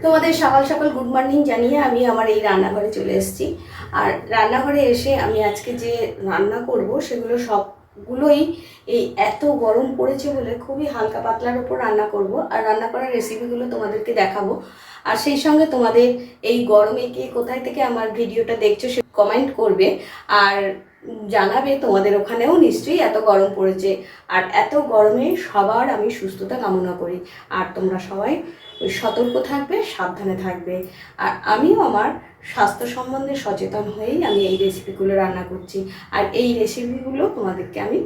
তোমাদের সকাল সকাল গুড মর্নিং জানিয়ে আমি আমার এই রান্নাঘরে চলে এসেছি। আর রান্নাঘরে এসে আমি আজকে যে রান্না করব সেগুলো সবগুলোই এই এত গরম পড়েছে বলে খুবই হালকা পাতলার ওপর রান্না করব। আর রান্না করার রেসিপিগুলো তোমাদেরকে দেখাবো। আর সেই সঙ্গে তোমাদের এই গরমে কে কোথায় থেকে আমার ভিডিওটা দেখছ কমেন্ট করবে। আর জানাবে তোমাদের ওখানেও নিশ্চয়ই এত গরম পড়েছে। আর এত গরমে সবার আমি সুস্থতা কামনা করি। আর তোমরা সবাই সতর্ক থাকবে, সাবধানে থাকবে। আর আমিও আমার স্বাস্থ্য সম্বন্ধে সচেতন হয়েই আমি এই রেসিপিগুলো রান্না করছি। আর এই রেসিপিগুলো তোমাদেরকে আমি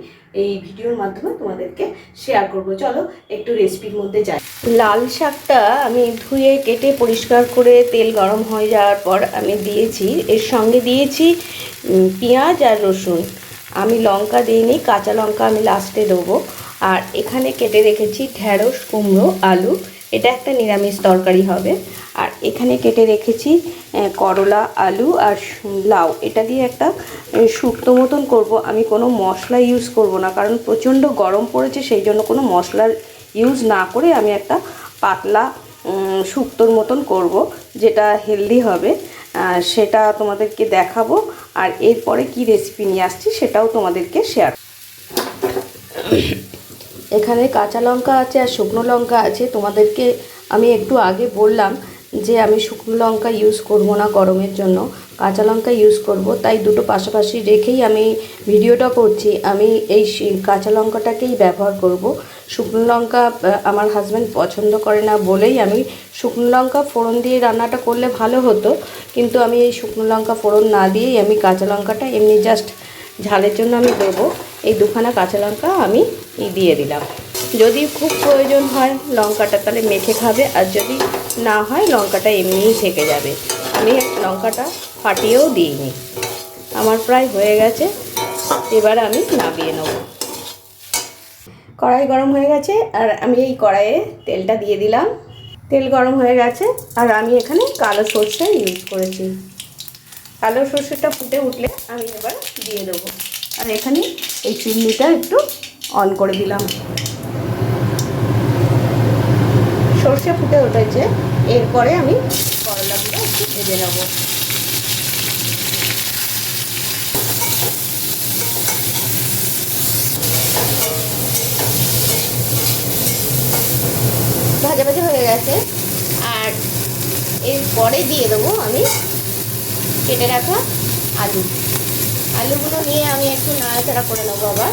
এই ভিডিওর মাধ্যমে তোমাদেরকে শেয়ার করব। চলো, একটু রেসিপির মধ্যে যাই। লাল শাকটা আমি ধুয়ে, কেটে, পরিষ্কার করে তেল গরম হয়ে যাওয়ার পর আমি দিয়েছি। এর সঙ্গে দিয়েছি পেঁয়াজ আর রসুন। আমি লঙ্কা দিইনি, কাঁচা লঙ্কা আমি লাস্টে দেবো। আর এখানে কেটে রেখেছি ঢ্যাঁড়স কুমড়ো, আলু। এটা একটা নিরামিষ তরকারি হবে। আর এখানে কেটে রেখেছি করলা, আলু আর লাউ। এটা দিয়ে একটা শুক্তো মতন করব। আমি কোনো মশলা ইউজ করব না, কারণ প্রচণ্ড গরম পড়েছে, সেই জন্য কোনো মশলার ইউজ না করে আমি একটা পাতলা শুক্তোর মতন করব, যেটা হেলদি হবে। সেটা তোমাদেরকে দেখাবো। আর এরপরে কি রেসিপি নিয়ে আসছি সেটাও তোমাদেরকে শেয়ার এখানে কাঁচা লঙ্কা আছে আর শুকনো লঙ্কা আছে। তোমাদেরকে আমি একটু আগে বললাম যে আমি শুকনো লঙ্কা ইউজ করব না গরমের জন্য, কাঁচা লঙ্কা ইউজ করব, তাই দুটো পাশাপাশি রেখেই আমি ভিডিওটা করছি। আমি এই কাঁচা লঙ্কাটাকেই ব্যবহার করব। শুকনো লঙ্কা আমার হাজব্যান্ড পছন্দ করে না বলেই আমি শুকনো লঙ্কা ফোড়ন দিয়ে রান্নাটা করলে ভালো হতো, কিন্তু আমি এই শুকনো লঙ্কা ফোড়ন না দিয়েই আমি কাঁচা লঙ্কাটা এমনি জাস্ট ঝালের জন্য আমি দেবো। এই দুখানা কাঁচা লঙ্কা আমি দিয়ে দিলাম। যদি খুব প্রয়োজন হয় লঙ্কাটা তাহলে মেখে খাবে, আর যদি না হয় লঙ্কাটা এমনিই থেকে যাবে। আমি লঙ্কাটা ফাটিয়েও দিইনি। আমার প্রায় হয়ে গেছে। এবার আমি নামিয়ে নেব। কড়াই গরম হয়ে গেছে, আর আমি এই কড়াইয়ে তেলটা দিয়ে দিলাম। তেল গরম হয়ে গেছে, আর আমি এখানে কালো সর্ষে ইউজ করেছি। কালো সর্ষেটা ফুটে উঠলে আমি এবার দিয়ে দেবো। আর এখানে এই চিমনিটা একটু অন করে দিলাম। সর্ষে ফুটে উঠেছে। এরপরে আমি করলাগুলো একটু ভেজে নেব। ভাজা ভাজা হয়ে গেছে। আর এরপরে দিয়ে দেবো আমি কেটে রাখা আলু। আলুগুলো নিয়ে আমি একটু নাড়াচাড়া করে নেব আবার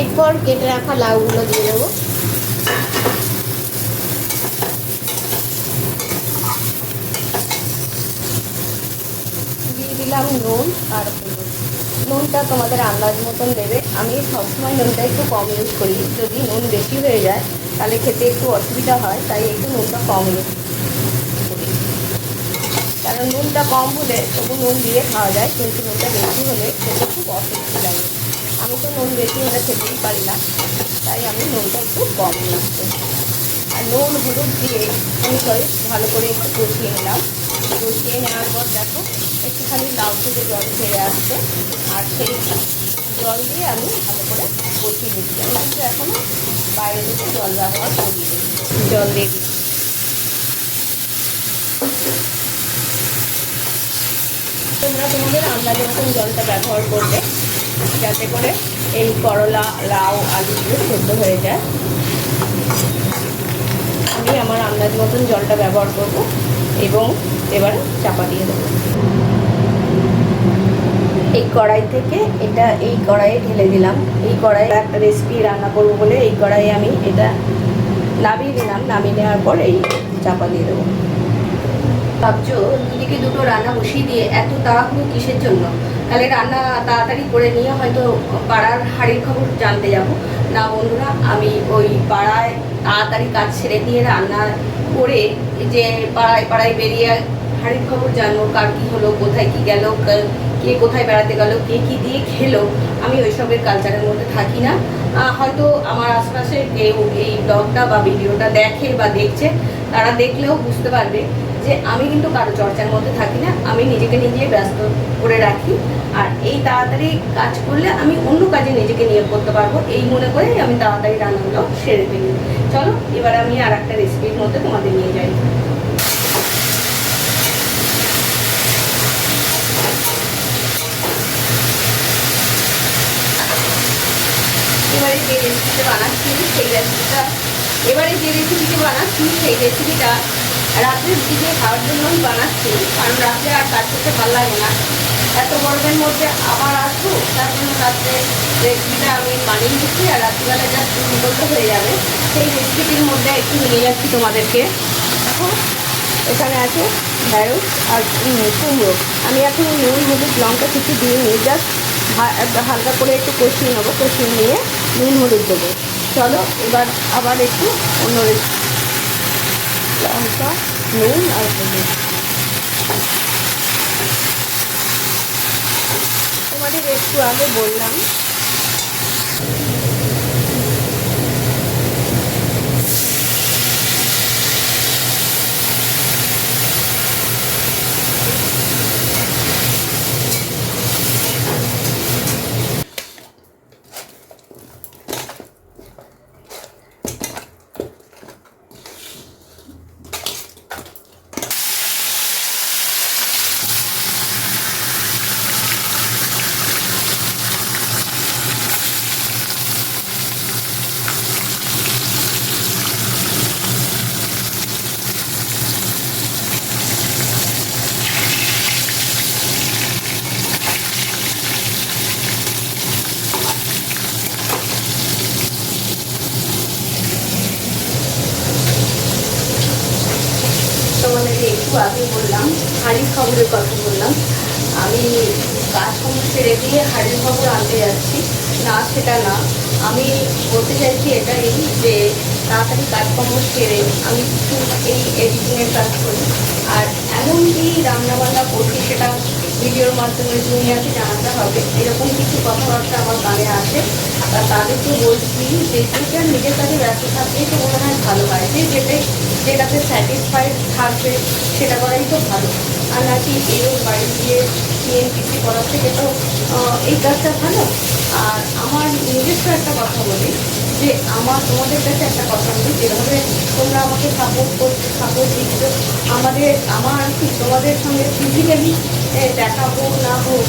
এরপর কেটে রাখা লাউগুলো দিয়ে দেবো। দিয়ে দিলাম নুন আর নুনটা তোমাদের আন্দাজ মতন দেবে। আমি সবসময় নুনটা একটু কম ইউজ করি। যদি নুন বেশি হয়ে যায়, তাহলে খেতে একটু অসুবিধা হয়, তাই একটু নুনটা কম ইউজ করি। কারণ নুনটা কম হলে তবু নুন দিয়ে খাওয়া যায়, কিন্তু নুনটা বেশি হলে খেতে খুব অসুবিধা লাগে। আমি তো নুন বেশি হলে খেতেই পারি না, তাই আমি নুনটা একটু কম করি আর নুন, হলুদ দিয়ে আমি ভালো করে একটু কষিয়ে নিলাম। কষিয়ে নেওয়ার পর দেখো, একটুখানি লাউ থেকে জল ছেড়ে আসছে, আর সেই জল দিয়ে আমি ভালো করে কষিয়ে নিচ্ছি। আমি কিন্তু এখনও বাইরে থেকে জল ব্যবহার দিই জল দিয়ে তোমরা তোমাদের আন্দাজে মতন জলটা ব্যবহার করবে। যাতে করে এই করলা, লাউ আলুগুলো সেদ্ধ হয়ে যায়। আমি আমার আন্দাজ মতন জলটা ব্যবহার করব এবং এবার চাপা দিয়ে দেবো। এই কড়াই থেকে এটা এই কড়াইয়ে ঢেলে দিলাম। এই কড়াইয়ে একটা রেসিপি রান্না করব বলে এই কড়াইয়ে আমি এটা নামিয়ে দিলাম নামিয়ে নেওয়ার পর এই চাপা দিয়ে দেবো। ভাবছ দুদিকে দুটো রান্না বসিয়ে দিয়ে এত তাড়াহুড়ো কিসের জন্য? তাহলে রান্না তাড়াতাড়ি করে নিয়ে হয়তো পাড়ার হাড়ির খবর জানতে যাব। না, বন্ধুরা, আমি ওই পাড়ায় তাড়াতাড়ি কাজ ছেড়ে দিয়ে রান্না করে যে পাড়ায় পাড়ায় বেরিয়ে হাড়ির খবর জানব, কার কী হলো, কোথায় কী গেল, কে কোথায় বেড়াতে গেল, কে কী দিয়ে খেলো, আমি ওইসবের কালচারের মধ্যে থাকি না। হয়তো আমার আশপাশে কেউ এই ব্লগটা বা ভিডিওটা দেখে বা দেখছে, তারা দেখলেও বুঝতে পারবে যে আমি কিন্তু কারও চর্চার মধ্যে থাকি না, আমি নিজেকে নিজে ব্যস্ত করে রাখি। আর এই তাড়াতাড়ি কাজ করলে আমি অন্য কাজে নিজেকে নিয়োগ করতে পারব, এই মনে করেই আমি তাড়াতাড়ি রান্নাগুলো সেরে ফেলি। চলো, এবার আমি আর একটা রেসিপির মধ্যে তোমাদের নিয়ে যাই। এবারে যে রেসিপিটা বানাচ্ছি, সেই রেসিপিটা এবারে যে রেসিপিটা বানাচ্ছি, সেই রেসিপিটা রাত্রের দিকে খাওয়ার জন্যই বানাচ্ছি, কারণ রাত্রে আর কাজ করতে ভালো লাগে না। এত গরমের মধ্যে আবার আসব? তার জন্য রাত্রে রেসিপিটা আমি বানিয়ে দিচ্ছি, আর রাত্রিবেলা যা চুরি করতে হয়ে যাবে, সেই রেসিপিটির মধ্যে একটু নিয়ে যাচ্ছি তোমাদেরকে। দেখো, এখানে আছে ঢ্যাঁড়স আর কুমড়ো আমি এখন নুন, হলুদ, লঙ্কা কিছু দিয়ে নিই জাস্ট হালকা করে একটু কষিয়ে নেব। কষিয়ে নিয়ে নুন, হলুদ দেবো। চলো, এবার আবার একটু অন্য রেসিপি লঙ্কা নুন আর হলুদ তোমাদের একটু আগে বললাম তোমাদেরকে একটু আগে বললাম হাড়ির খবরের কথা বললাম। আমি কাজকর্ম ছেড়ে দিয়ে হাড়ির খবর আনতে যাচ্ছি। না, সেটা না। আমি বলতে চাইছি এটাই যে তাড়াতাড়ি কাজকর্ম সেরে আমি কিছু এই এডিটিংয়ের কাজ করি। আর এমন কি রান্নাবান্না করছি সেটা ভিডিওর মাধ্যমে দুনিয়াকে জানাতে হবে? এরকম কিছু কথাবার্তা আমার কানে আসে। তাদেরকে বলছি যে যেটা নিজের কাছে ব্যস্ত থাকলেই তো মনে হয় ভালো হয়। যে যেটাই যেটাতে স্যাটিসফাইড থাকবে সেটা করাই তো ভালো। আর নাকি এও বাড়ি গিয়ে টিএনপিসি করার থেকে তো এই কাজটা ভালো। আর আমার নিজস্ব একটা কথা বলি, যে আমার তোমাদের কাছে একটা কথা বলি, যেভাবে তোমরা আমাকে সাপোর্ট করছ সাপোর্ট দিচ্ছ, আমাদের, আমার কি তোমাদের সঙ্গে ফিজিক্যালি দেখা হোক না হোক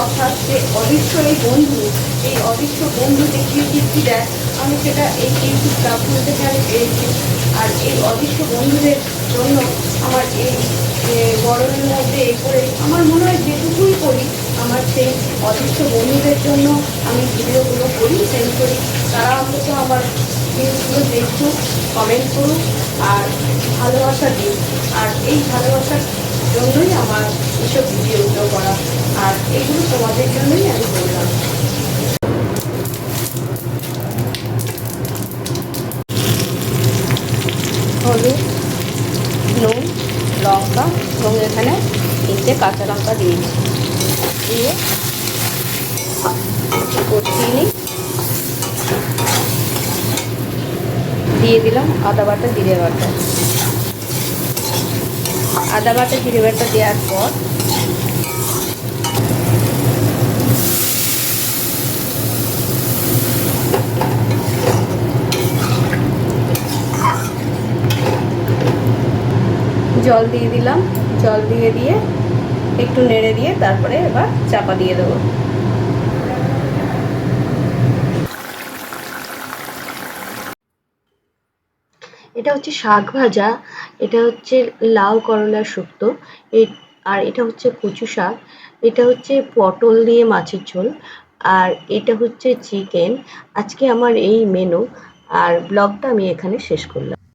অর্থাৎ যে অদৃশ্য এই বন্ধু, এই অদৃশ্য বন্ধু যে কীর্তি দেয়, আমি সেটা এই ইউটিউব প্ল্যাটফর্ম থেকে আমি পেয়েছি। আর এই অদৃশ্য বন্ধুদের জন্য আমার এই গরমের মধ্যে এ করে আমার মনে হয় যেটুকুই করি, আমার সেই অদৃশ্য বন্ধুদের জন্য আমি ভিডিওগুলো করি সেন্ড করি। তারা অন্তত আমার ভিডিওগুলো দেখুক কমেন্ট করুক, আর ভালোবাসা দিন আর এই ভালোবাসার জন্যই আমার এইসব ভিডিওগুলো করা। আর এগুলো তোমাদের জন্যই আমি বললাম হলুদ নুন লঙ্কা এবং এখানে তিনটে কাঁচা লঙ্কা দিয়েছি দিয়ে কষিয়ে নিই। দিয়ে দিলাম আদা বাটা, জিরে বাটা। আদা বাটা, জিরে বাটা দেওয়ার পর জল দিয়ে দিলাম। জল দিয়ে দিয়ে একটু নেড়ে দিয়ে তারপরে এবার চাপা দিয়ে দেবো। এটা হচ্ছে শাক ভাজা, এটা হচ্ছে লাউ করলার শুক্তো আর এটা হচ্ছে কচু শাক, এটা হচ্ছে পটল দিয়ে মাছের ঝোল, আর এটা হচ্ছে চিকেন। আজকে আমার এই মেনু আর ব্লগটা আমি এখানে শেষ করলাম।